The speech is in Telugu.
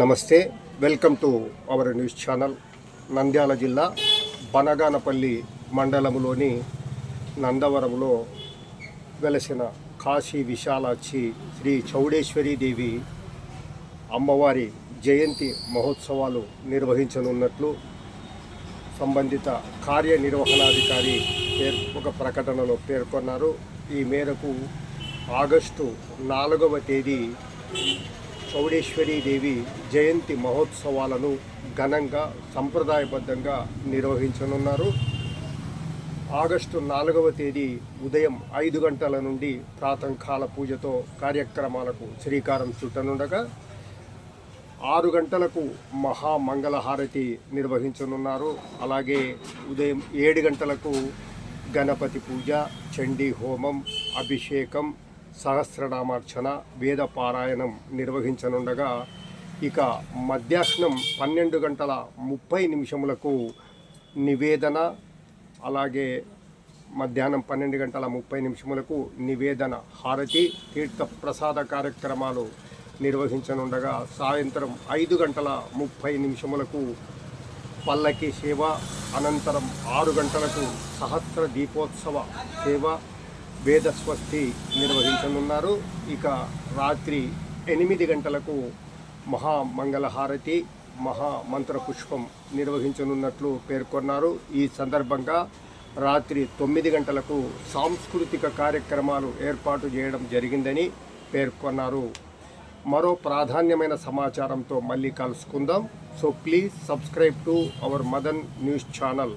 నమస్తే welcome to our news channel Nandyal జిల్లా బనగానపల్లి మండలంలోని నందవరంలో వెలసిన కాశీ విశాలాక్షి శ్రీ చౌడేశ్వరీదేవి అమ్మవారి జయంతి మహోత్సవాలు నిర్వహించనున్నట్లు సంబంధిత కార్యనిర్వహణాధికారి పేర్ ఒక ప్రకటనలో పేర్కొన్నారు. ఈ మేరకు ఆగస్టు నాలుగవ తేదీ దేవి జయంతి మహోత్సవాలను ఘనంగా సంప్రదాయబద్ధంగా నిర్వహించనున్నారు. ఆగస్టు నాలుగవ తేదీ ఉదయం ఐదు గంటల నుండి ప్రాతంకాల పూజతో కార్యక్రమాలకు శ్రీకారం చుట్టనుండగా ఆరు గంటలకు మహామంగళహారతి నిర్వహించనున్నారు. అలాగే ఉదయం ఏడు గంటలకు గణపతి పూజ చండీ హోమం అభిషేకం సహస్రనామార్చన వేద పారాయణం నిర్వహించనుండగా ఇక మధ్యాహ్నం పన్నెండు గంటల ముప్పై నిమిషములకు నివేదన అలాగే మధ్యాహ్నం పన్నెండు గంటల ముప్పై నిమిషములకు నివేదన హారతి తీర్థ ప్రసాద కార్యక్రమాలు నిర్వహించనుండగా సాయంత్రం ఐదు గంటల ముప్పై నిమిషములకు పల్లకి సేవ అనంతరం ఆరు గంటలకు సహస్ర దీపోత్సవ సేవ వేదస్వస్తి నిర్వహించనున్నారు. ఇక రాత్రి ఎనిమిది గంటలకు మహామంగళహారతి మహామంత్ర పుష్పం నిర్వహించనున్నట్లు పేర్కొన్నారు. ఈ సందర్భంగా రాత్రి తొమ్మిది గంటలకు సాంస్కృతిక కార్యక్రమాలు ఏర్పాటు చేయడం జరిగిందని పేర్కొన్నారు. మరో ప్రాధాన్యమైన సమాచారంతో మళ్ళీ కలుసుకుందాం. So please subscribe to our Madan news channel.